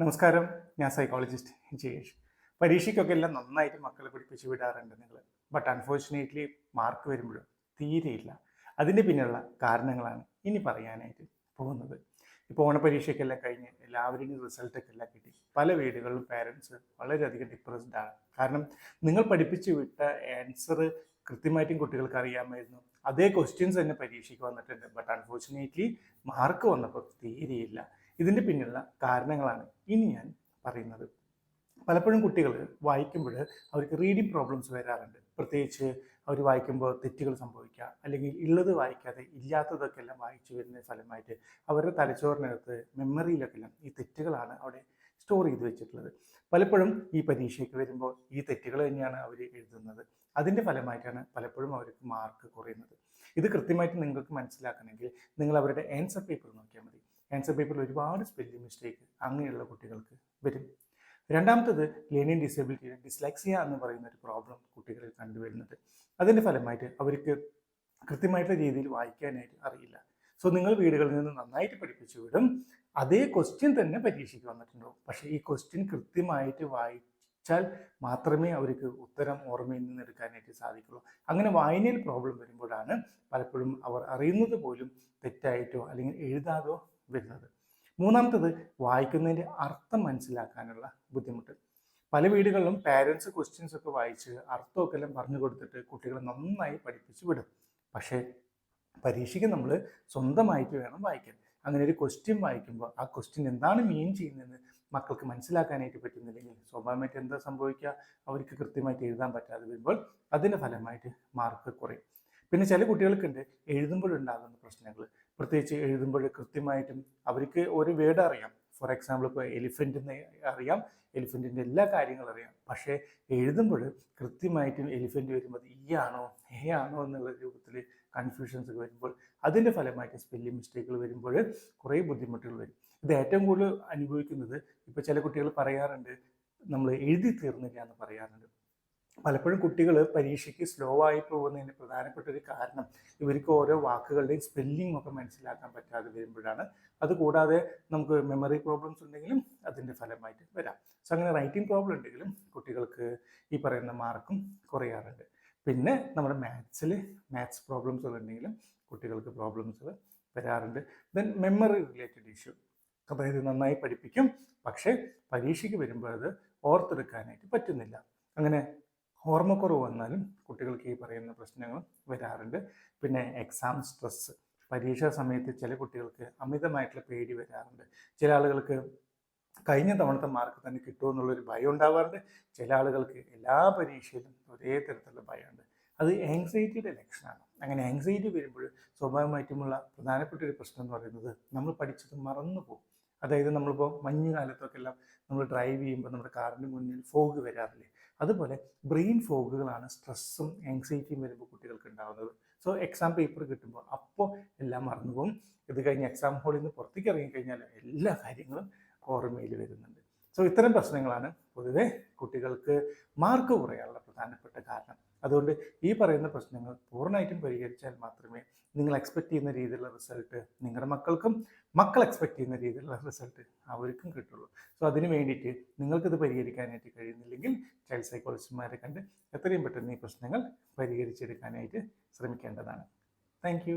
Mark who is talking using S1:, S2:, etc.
S1: നമസ്കാരം. ഞാൻ സൈക്കോളജിസ്റ്റ് ജയേഷ്. പരീക്ഷയ്ക്കൊക്കെ എല്ലാം നന്നായിട്ട് മക്കളെ പഠിപ്പിച്ച് വിടാറുണ്ട് നിങ്ങൾ ബട്ട് അൺഫോർച്ചുനേറ്റ്ലി മാർക്ക് വരുമ്പോഴും തീരെയില്ല അതിന്റെ പിന്നിലുള്ള കാരണങ്ങളാണ് ഇനി പറയാനായിട്ട് പോകുന്നത്. ഇപ്പോൾ ഓണപരീക്ഷയ്ക്കെല്ലാം കഴിഞ്ഞ് എല്ലാവരുടെയും റിസൾട്ടൊക്കെ എല്ലാം കിട്ടി. പല വീടുകളിലും പാരൻസ് വളരെയധികം ഡിപ്രസ്ഡ് ആണ്. കാരണം നിങ്ങൾ പഠിപ്പിച്ച് വിട്ട ആൻസർ കൃത്യമായിട്ടും കുട്ടികൾക്ക് അറിയാമായിരുന്നു. അതേ ക്വസ്റ്റ്യൻസ് തന്നെ പരീക്ഷയ്ക്ക് വന്നിട്ടുണ്ട്. ബട്ട് അൺഫോർച്ചുനേറ്റ്ലി മാർക്ക് വന്നപ്പോൾ തീരെയില്ല ഇതിന്റെ പിന്നിലുള്ള കാരണങ്ങളാണ് ഇനി ഞാൻ പറയുന്നത്. പലപ്പോഴും കുട്ടികൾ വായിക്കുമ്പോൾ അവർക്ക് റീഡിങ് പ്രോബ്ലംസ് വരാറുണ്ട്. പ്രത്യേകിച്ച് അവർ വായിക്കുമ്പോൾ തെറ്റുകൾ സംഭവിക്കുക അല്ലെങ്കിൽ ഉള്ളത് വായിക്കാതെ ഇല്ലാത്തതൊക്കെ എല്ലാം വായിച്ചു വരുന്ന ഫലമായിട്ട് അവരുടെ തലച്ചോറിനകത്ത് മെമ്മറിയിലൊക്കെ എല്ലാം ഈ തെറ്റുകളാണ് അവിടെ സ്റ്റോർ ചെയ്ത് വെച്ചിട്ടുള്ളത്. പലപ്പോഴും ഈ പരീക്ഷയ്ക്ക് വരുമ്പോൾ ഈ തെറ്റുകൾ തന്നെയാണ് അവർ എഴുതുന്നത്. അതിന്റെ ഫലമായിട്ടാണ് പലപ്പോഴും അവർക്ക് മാർക്ക് കുറയുന്നത്. ഇത് കൃത്യമായിട്ട് നിങ്ങൾക്ക് മനസ്സിലാക്കണമെങ്കിൽ നിങ്ങൾ അവരുടെ ആൻസർ പേപ്പർ നോക്കിയാൽ മതി. ആൻസർ പേപ്പറിൽ ഒരുപാട് സ്പെല്ലിംഗ് മിസ്റ്റേക്ക് അങ്ങനെയുള്ള കുട്ടികൾക്ക് വരും. രണ്ടാമത്തത് ലേണിംഗ് ഡിസേബിലിറ്റി ഡിസ്ലക്സിയ എന്ന് പറയുന്ന ഒരു പ്രോബ്ലം കുട്ടികളിൽ കണ്ടുവരുന്നത്. അതിന്റെ ഫലമായിട്ട് അവർക്ക് കൃത്യമായിട്ടുള്ള രീതിയിൽ വായിക്കാനായിട്ട് അറിയില്ല. സോ നിങ്ങൾ വീടുകളിൽ നിന്ന് നന്നായിട്ട് പഠിപ്പിച്ചു വിടും. അതേ ക്വസ്റ്റ്യൻ തന്നെ പരീക്ഷയ്ക്ക് വന്നിട്ടുണ്ടാവും. പക്ഷേ ഈ ക്വസ്റ്റ്യൻ കൃത്യമായിട്ട് വായിച്ചാൽ മാത്രമേ അവർക്ക് ഉത്തരം ഓർമ്മയിൽ നിന്ന് എടുക്കാനായിട്ട് സാധിക്കുള്ളൂ. അങ്ങനെ വായനയിൽ പ്രോബ്ലം വരുമ്പോഴാണ് പലപ്പോഴും അവർ അറിയുന്നത് പോലും തെറ്റായിട്ടോ അല്ലെങ്കിൽ എഴുതാതോ വരുന്നത്. മൂന്നാമത്തത് വായിക്കുന്നതിന്റെ അർത്ഥം മനസ്സിലാക്കാനുള്ള ബുദ്ധിമുട്ട്. പല വീടുകളിലും പാരൻസ് ക്വസ്റ്റ്യൻസ് ഒക്കെ വായിച്ച് അർത്ഥമൊക്കെ എല്ലാം പറഞ്ഞു കൊടുത്തിട്ട് കുട്ടികളെ നന്നായി പഠിപ്പിച്ച് വിടും. പക്ഷേ പരീക്ഷയ്ക്ക് നമ്മൾ സ്വന്തമായിട്ട് വേണം വായിക്കാൻ. അങ്ങനെ ഒരു ക്വസ്റ്റ്യൻ വായിക്കുമ്പോൾ ആ ക്വസ്റ്റ്യൻ എന്താണ് മീൻ ചെയ്യുന്നതെന്ന് മക്കൾക്ക് മനസ്സിലാക്കാനായിട്ട് പറ്റുന്നില്ലെങ്കിൽ സ്വാഭാവികമായിട്ട് എന്താ സംഭവിക്കുക? അവർക്ക് കൃത്യമായിട്ട് എഴുതാൻ പറ്റാതെ വരുമ്പോൾ അതിന്റെ ഫലമായിട്ട് മാർക്ക് കുറയും. പിന്നെ ചില കുട്ടികൾക്കുണ്ട് എഴുതുമ്പോഴുണ്ടാകുന്ന പ്രശ്നങ്ങൾ. പ്രത്യേകിച്ച് എഴുതുമ്പോൾ കൃത്യമായിട്ടും അവർക്ക് ഒരു വേർഡ് അറിയാം. ഫോർ എക്സാമ്പിൾ ഇപ്പോൾ എലിഫന്റിനെ അറിയാം. എലിഫന്റിന്റെ എല്ലാ കാര്യങ്ങളും അറിയാം. പക്ഷേ എഴുതുമ്പോൾ കൃത്യമായിട്ടും എലിഫന്റ് വരുമ്പോൾ ഈ ആണോ ഏ ആണോ എന്നുള്ള രൂപത്തിൽ കൺഫ്യൂഷൻസ് വരുമ്പോൾ അതിന്റെ ഫലമായിട്ട് സ്പെല്ലിംഗ് മിസ്റ്റേക്കുകൾ വരുമ്പോൾ കുറേ ബുദ്ധിമുട്ടുകൾ വരും. ഇത് ഏറ്റവും കൂടുതൽ അനുഭവിക്കുന്നത് ഇപ്പോൾ ചില കുട്ടികൾ പറയാറുണ്ട് നമ്മൾ എഴുതി തീർന്നില്ല എന്ന് പറയാറുണ്ട്. പലപ്പോഴും കുട്ടികൾ പരീക്ഷയ്ക്ക് സ്ലോ ആയി പോകുന്നതിന് പ്രധാനപ്പെട്ട ഒരു കാരണം ഇവർക്ക് ഓരോ വാക്കുകളുടെയും സ്പെല്ലിംഗ് ഒക്കെ മനസ്സിലാക്കാൻ പറ്റാതെ വരുമ്പോഴാണ്. അതുകൂടാതെ നമുക്ക് മെമ്മറി പ്രോബ്ലംസ് ഉണ്ടെങ്കിലും അതിന്റെ ഫലമായിട്ട് വരാം. സോ അങ്ങനെ റൈറ്റിംഗ് പ്രോബ്ലം ഉണ്ടെങ്കിലും കുട്ടികൾക്ക് ഈ പറയുന്ന മാർക്കും കുറയാറുണ്ട്. പിന്നെ നമ്മുടെ മാത്സിൽ മാത്സ് പ്രോബ്ലംസുകൾ ഉണ്ടെങ്കിലും കുട്ടികൾക്ക് പ്രോബ്ലംസ് വരാറുണ്ട്. ദെൻ മെമ്മറി റിലേറ്റഡ് ഇഷ്യൂ അതായത് നന്നായി പഠിപ്പിക്കും പക്ഷേ പരീക്ഷയ്ക്ക് വരുമ്പോൾ അത് ഓർത്തെടുക്കാനായിട്ട് പറ്റുന്നില്ല. അങ്ങനെ ഓർമ്മക്കുറവ് വന്നാലും കുട്ടികൾക്ക് ഈ പറയുന്ന പ്രശ്നങ്ങൾ വരാറുണ്ട്. പിന്നെ എക്സാം സ്ട്രെസ്സ് പരീക്ഷാ സമയത്ത് ചില കുട്ടികൾക്ക് അമിതമായിട്ടുള്ള പേടി വരാറുണ്ട്. ചില ആളുകൾക്ക് കഴിഞ്ഞ തവണത്തെ മാർക്ക് തന്നെ കിട്ടുമോ കിട്ടുമെന്നുള്ളൊരു ഭയം ഉണ്ടാവാറുണ്ട്. ചില ആളുകൾക്ക് എല്ലാ പരീക്ഷയിലും ഒരേ തരത്തിലുള്ള ഭയമുണ്ട്. അത് ആങ്സൈറ്റിയുടെ ലക്ഷണമാണ്. അങ്ങനെ ആങ്സൈറ്റി വരുമ്പോൾ സ്വാഭാവികമായിട്ടുമുള്ള പ്രധാനപ്പെട്ട ഒരു പ്രശ്നം എന്ന് പറയുന്നത് നമ്മൾ പഠിച്ചത് മറന്നു പോകും അതായത് നമ്മളിപ്പോൾ മഞ്ഞ് കാലത്തൊക്കെ എല്ലാം നമ്മൾ ഡ്രൈവ് ചെയ്യുമ്പോൾ നമ്മുടെ കാറിന്റെ മുന്നിൽ ഫോഗ് വരാറില്ലേ? അതുപോലെ ബ്രെയിൻ ഫോഗുകളാണ് സ്ട്രെസ്സും ആങ്സൈറ്റിയും വരുമ്പോൾ കുട്ടികൾക്ക് ഉണ്ടാകുന്നത് സോ എക്സാം പേപ്പർ കിട്ടുമ്പോൾ അപ്പോൾ എല്ലാം മറന്നുപോകും. ഇത് കഴിഞ്ഞ് എക്സാം ഹാളിൽ നിന്ന് പുറത്തേക്ക് ഇറങ്ങിക്കഴിഞ്ഞാൽ എല്ലാ കാര്യങ്ങളും ഓർമ്മയിൽ വരുന്നുണ്ട്. സോ ഇത്തരം പ്രശ്നങ്ങളാണ് പൊതുവെ കുട്ടികൾക്ക് മാർക്ക് കുറയാനുള്ള പ്രധാനപ്പെട്ട കാരണം. അതുകൊണ്ട് ഈ പറയുന്ന പ്രശ്നങ്ങൾ പൂർണമായിട്ടും പരിഹരിച്ചാൽ മാത്രമേ നിങ്ങൾ എക്സ്പെക്ട് ചെയ്യുന്ന രീതിയിലുള്ള റിസൾട്ട് നിങ്ങളുടെ മക്കൾക്കും മക്കൾ എക്സ്പെക്ട് ചെയ്യുന്ന രീതിയിലുള്ള റിസൾട്ട് അവർക്കും കിട്ടുള്ളൂ. സോ അതിന് വേണ്ടിയിട്ട് നിങ്ങൾക്കിത് പരിഹരിക്കാനായിട്ട് കഴിയുന്നില്ലെങ്കിൽ ചൈൽഡ് സൈക്കോളജിസ്റ്റുമാരെ കണ്ട് എത്രയും പെട്ടെന്ന് ഈ പ്രശ്നങ്ങൾ പരിഹരിച്ചെടുക്കാനായിട്ട് ശ്രമിക്കേണ്ടതാണ്. താങ്ക്